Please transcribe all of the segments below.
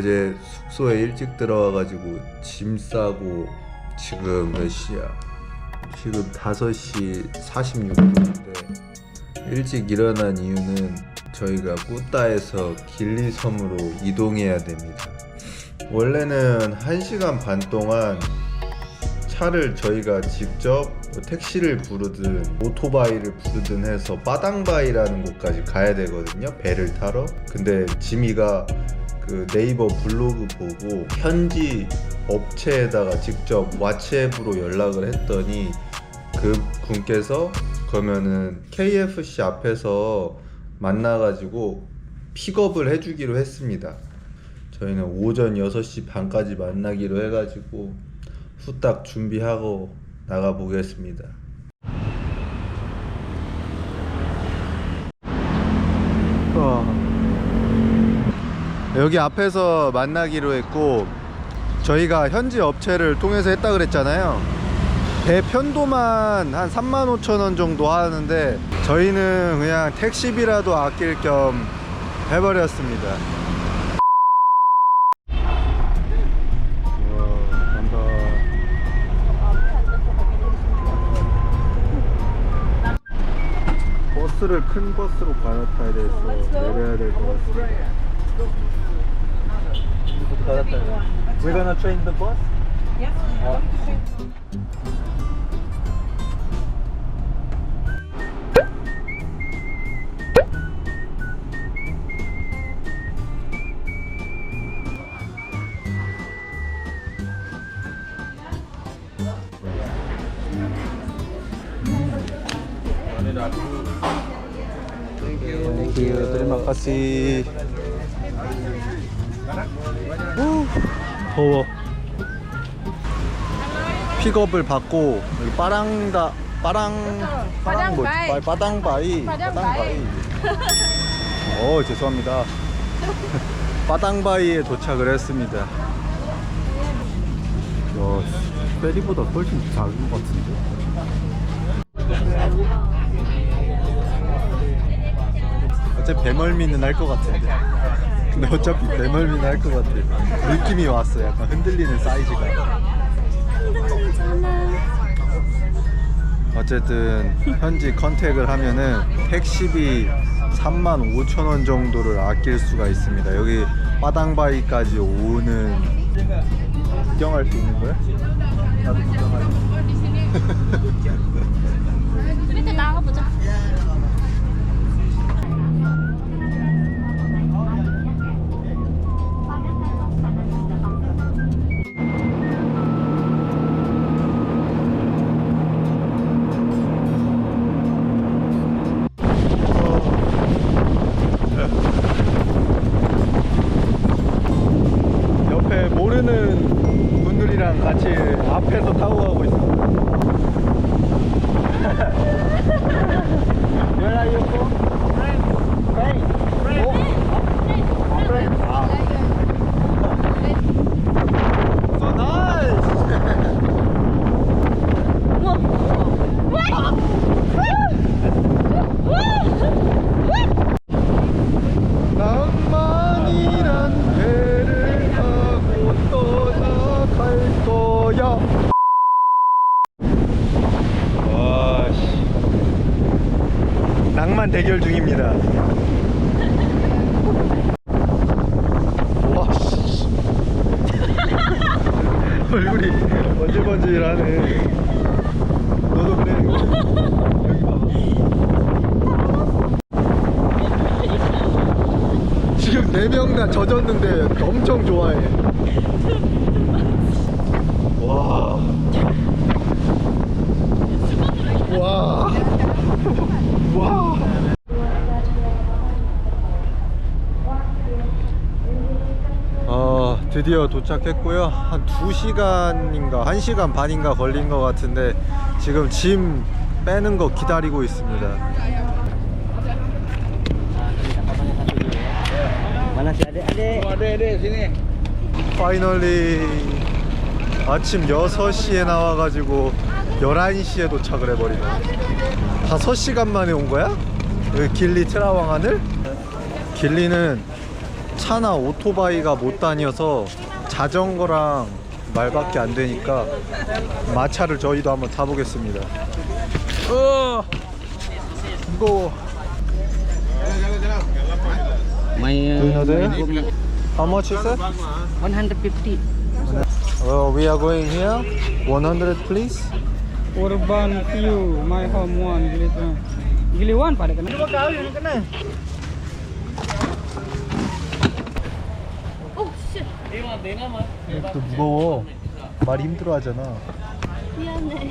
어제 숙소에 일찍 들어와가지고 짐 싸고 지금 몇 시야? 지금 5시 46분인데 일찍 일어난 이유는 저희가 꾸따에서 길리섬으로 이동해야 됩니다. 원래는 1시간 반 동안 차를 저희가 직접 뭐 택시를 부르든 오토바이를 부르든 해서 빠당바이라는 곳까지 가야 되거든요. 배를 타러. 근데 지미가 그 네이버 블로그 보고 현지 업체에다가 직접 왓츠앱으로 연락을 했더니 그 분께서 그러면은 KFC 앞에서 만나가지고 픽업을 해주기로 했습니다. 저희는 오전 6시 반까지 만나기로 해가지고 후딱 준비하고 나가 보겠습니다. 여기 앞에서 만나기로 했고 저희가 현지 업체를 통해서 했다 그랬잖아요. 배 편도만 한 3만 5천 원 정도 하는데 저희는 그냥 택시비라도 아낄 겸 해버렸습니다. 버스를 큰 버스로 갈아타야 돼서 내려야 될 것 같습니다. We're gonna train the bus. Yeah, I'm. Thank you. Terima kasih. 더워. 픽업을 받고 여기 빠랑다 빠랑 빠랑 뭐 빠랑바이. 빠당바이 빠당바이. 어 죄송합니다. 빠당바이에 도착을 했습니다. 야, 페리보다 훨씬 작은 것 같은데. 어차피 배멀미는 할 것 같은데. 근데 어차피 배멀미는 할 것 같아. 느낌이 왔어. 약간 흔들리는 사이즈가. 어쨌든 현지 컨택을 하면은 택시비 3만 5천 원 정도를 아낄 수가 있습니다. 여기 빠당바이까지 오는 구경할 수 있는 거야? 나도 구경할래. 밑에 앞에서 타고 가고 있어. Where are you from? Spain. Spain. Ah. So nice. 낭만이란 배를 타고 떠나갈 거야. 와씨. 낭만 대결 중입니다. 와 씨. 얼굴이 번질번질하네. 너도 그래. 여기 봐봐. 지금 네 명 다 젖었는데 엄청 좋아해. 와. 와. 와. 어, 드디어 도착했고요. 한 2시간인가 1시간 반인가 걸린 것 같은데 지금 짐 빼는 거 기다리고 있습니다. 파이널리 아침 6시에 나와가지고 11시에 도착을 해버리네 5시간 만에 온 거야? 길리 트라왕 하늘? 길리는 차나 오토바이가 못 다녀서 자전거랑 말밖에 안 되니까 마차를 저희도 한번 타보겠습니다. 어, 무거워. My Do you know that? How much is it? 150. Well, we are going here. 100 please. Urban View, my home one, Gili one. Gili one pada kena. 또 무거워. 말 힘들어 하잖아. 미안해.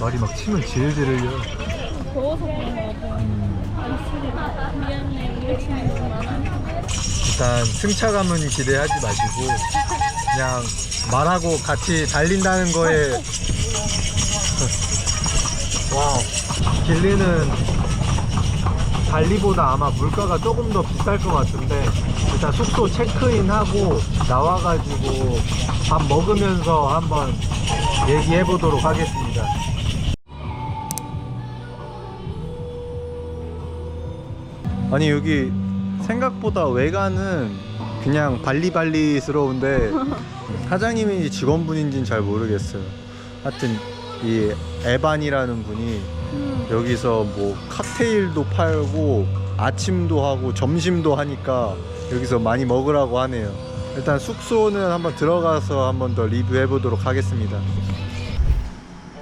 말이 막 치면 질질 흘려. 더워서. 안. 미안해. 우리 친구구나. 일단 승차감은 기대하지 마시고 그냥 말하고 같이 달린다는 거에 와 길리는 달리보다 아마 물가가 조금 더 비쌀 것 같은데 일단 숙소 체크인하고 나와가지고 밥 먹으면서 한번 얘기해 보도록 하겠습니다. 아니 여기 생각보다 외관은 그냥 발리발리스러운데 사장님인지 직원분인지는 잘 모르겠어요. 하여튼 이 에반이라는 분이 여기서 뭐 칵테일도 팔고 아침도 하고 점심도 하니까 여기서 많이 먹으라고 하네요. 일단 숙소는 한번 들어가서 한번 더 리뷰해 보도록 하겠습니다.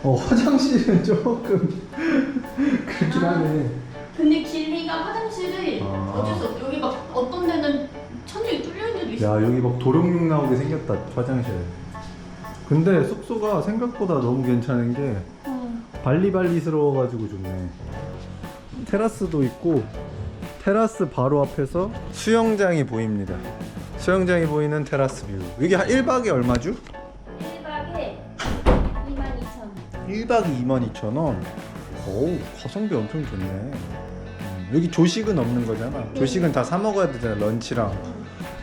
어 화장실은 조금 그렇긴 하네. 근데 길리가 화장실이 아. 어쩔 수 없어. 여기 막 어떤 데는 천장이 뚫려 있는 데도 있어. 야 여기 막 도롱뇽 나오게 생겼다 화장실 근데 숙소가 생각보다 너무 괜찮은 게 어. 발리발리스러워가지고 좋네. 테라스도 있고 테라스 바로 앞에서 수영장이 보입니다. 수영장이 보이는 테라스 뷰. 이게 한 1박에 얼마죠? 1박에 22,000원. 1박에 22,000원. 어우 가성비 엄청 좋네. 음, 여기 조식은 없는 거잖아. 조식은 다 사 먹어야 되잖아 런치랑.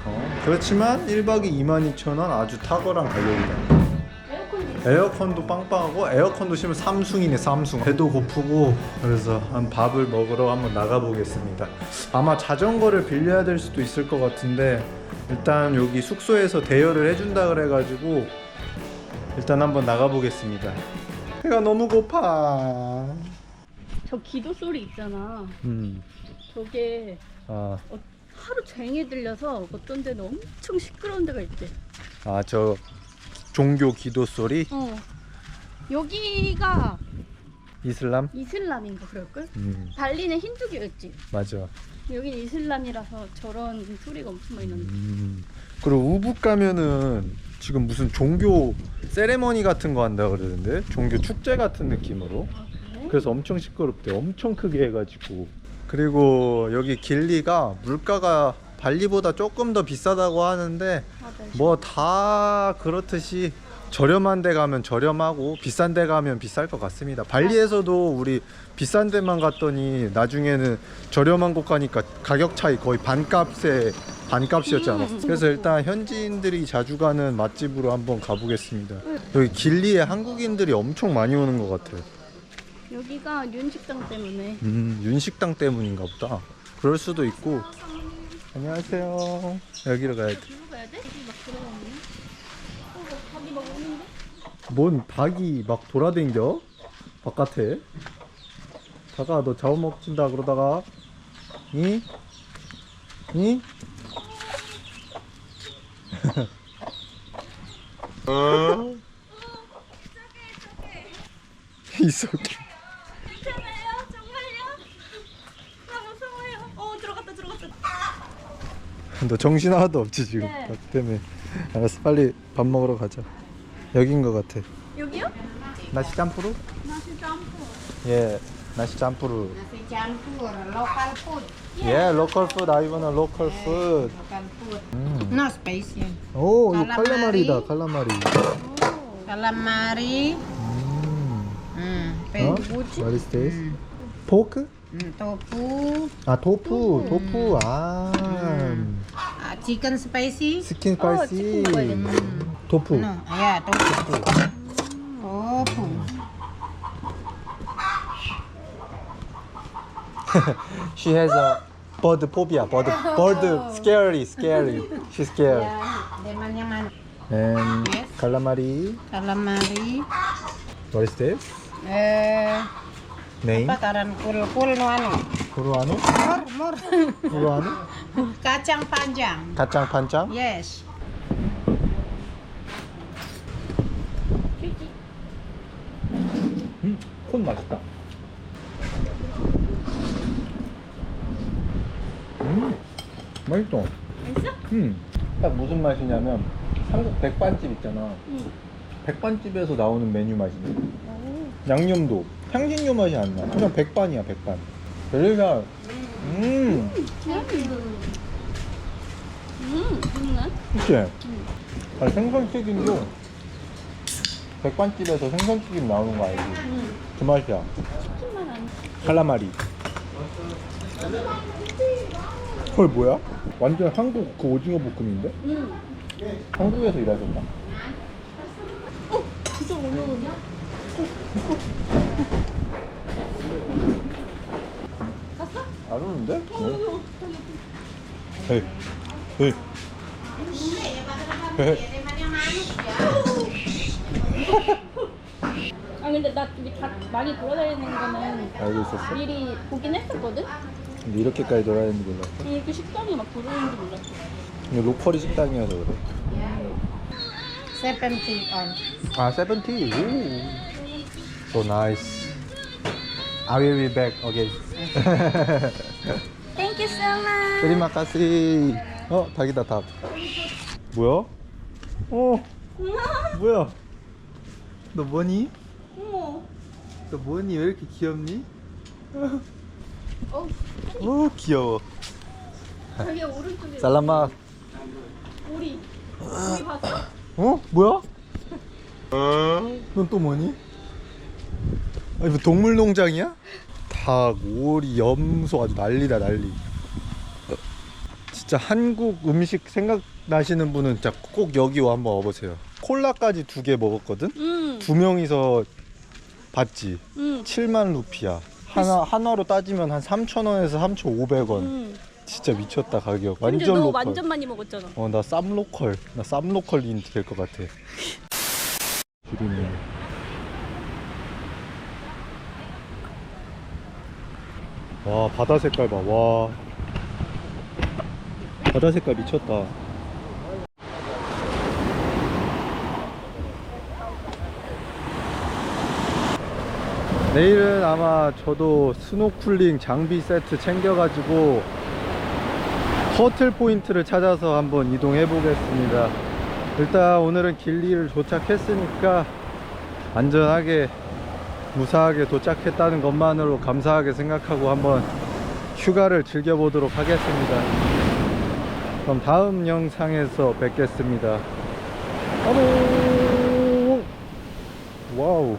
어, 그렇지만 1박에 22,000원 아주 탁월한 가격이다 에어컨도 빵빵하고 에어컨도 심으면 삼숭이네 삼숭 배도 고프고 그래서 한 밥을 먹으러 한번 나가보겠습니다. 아마 자전거를 빌려야 될 수도 있을 것 같은데 일단 여기 숙소에서 대여를 해준다 그래가지고 일단 한번 나가보겠습니다. 배가 너무 고파. 저 기도 소리 있잖아. 음, 저게 아, 어, 하루 종일 들려서 어떤 데는 엄청 시끄러운 데가 있대. 아, 저 종교 기도 소리 어. 여기가 이슬람 이슬람인가 그럴걸? 음, 발리는 힌두교였지. 맞아 여긴 이슬람이라서 저런 소리가 엄청 많이 나는. 음. 그리고 우붓 가면은 지금 무슨 종교 세레머니 같은 거 한다 그러는데 종교 축제 같은 느낌으로 그래? 그래서 엄청 시끄럽대 엄청 크게 해가지고 그리고 여기 길리가 물가가 발리보다 조금 더 비싸다고 하는데. 뭐 다 그렇듯이 저렴한 데 가면 저렴하고 비싼 데 가면 비쌀 것 같습니다. 발리에서도 우리 비싼 데만 갔더니 나중에는 저렴한 곳 가니까 가격 차이 거의 반값에 반값이었지 않았어. 그래서 일단 현지인들이 자주 가는 맛집으로 한번 가보겠습니다. 여기 길리에 한국인들이 엄청 많이 오는 것 같아요. 여기가 윤식당 때문에. 음, 윤식당 때문인가 보다. 그럴 수도 있고. 안녕하세요. 여기로 가야 돼. 들고 가야 돼? 여기 막 들어가네. 어, 밥이 막 오는데? 뭔 닭이 막 돌아댕겨? 바깥에? 다가 너 잡아먹힌다 그러다가 이? 이? 어? 이속해 괜찮아요? 정말요? 나 무서워요. 어, 들어갔다, 들어갔다. 너 정신 하나도 없지 지금 네. 닭 때문에 알았어 빨리 밥 먹으러 가자 여긴 것 같아 여기요? 나시 짬뿌루? 나시 짬뽕. 예 나시 짬뿌루 Nasi campur, local food. 예 로컬 푸드 I want a local food Local food. 음. No spicy. 오 이거 칼라마리. 칼라마리다 칼라마리 Calamari. 음. Hmm. 어? Pe- 뭐지? What is this? 포크? Hmm, tofu. 아 토fu 토fu 아 Uh, chicken spicy. 스킨 어, 스파이시 치킨 먹어야겠다. 토fu No, yeah, tofu. Tofu. she has a bird phobia. Bird, bird scary, scary. She's scared. Yang mana? And Yes. calamari. Calamari. What is this? Eh, Kul-kul no ano? Kuruano? Mur, mur. Kuruano? Kacang panjang. 가짱 판짱? Yes. 음, 콘 맛있다. 음, 맛있어. 맛있어? 음, 딱 무슨 맛이냐면 한국 백반집 있잖아. 백반집에서 나오는 메뉴 맛이네. 양념도 향신료 맛이 안 나. 그냥 백반이야 백반. 그러니까 음, 음, 좋네. 그치? 아니, 생선튀김도 백반집에서 생선튀김 나오는 거 알지? 그 맛이야. 치킨만 안. 칼라마리. 헐 뭐야? 완전 한국 그 오징어 볶음인데? 음. 한국에서 일하셨다. 진짜 어려운데? 안 오는데? 헤이, 헤이. 헤이. 아 근데 나 여기 다 많이 돌아다니는 거는 알고 있었어? 미리 보긴 했었거든? 근데 이렇게까지 돌아다니는 줄 몰랐어. 이렇게 식당이 막 돌아다니는 줄 몰랐어. 로컬이 식당이어서 그래. Seventy on. 아, 세븐티. 오. So nice. I will be back again. Thank you so much. 테리마카시. 어, 닭이다, 닭. 뭐야? 어, 뭐야? 너 뭐니? 어머. 너 뭐니? 왜 이렇게 귀엽니? 어, 오, 귀여워. 저기 오른쪽에 살라마. 오리. 오리 봤어? 어? 뭐야? 넌 또 뭐니? 아니 뭐 동물농장이야? 닭, 오리, 염소 아주 난리다 난리 진짜 한국 음식 생각나시는 분은 진짜 꼭 여기 와 한번 와보세요 콜라까지 두 개 먹었거든? 응. 두 명이서 봤지? 응. 7만 루피야 하나, 하나로 따지면 한 3,000원에서 3,500원 응. 진짜 미쳤다 가격 근데 완전 너 로컬 완전 많이 먹었잖아. 어, 나 쌈로컬. 나 쌈로컬인 될 것 같아. 기름이. 와, 바다 색깔 봐. 와. 바다 색깔 미쳤다. 내일은 아마 저도 스노클링 장비 세트 챙겨가지고 터틀 포인트를 찾아서 한번 이동해 보겠습니다. 일단 오늘은 길리를 도착했으니까 안전하게 무사하게 도착했다는 것만으로 감사하게 생각하고 한번 휴가를 즐겨보도록 하겠습니다. 그럼 다음 영상에서 뵙겠습니다. 안녕! 와우.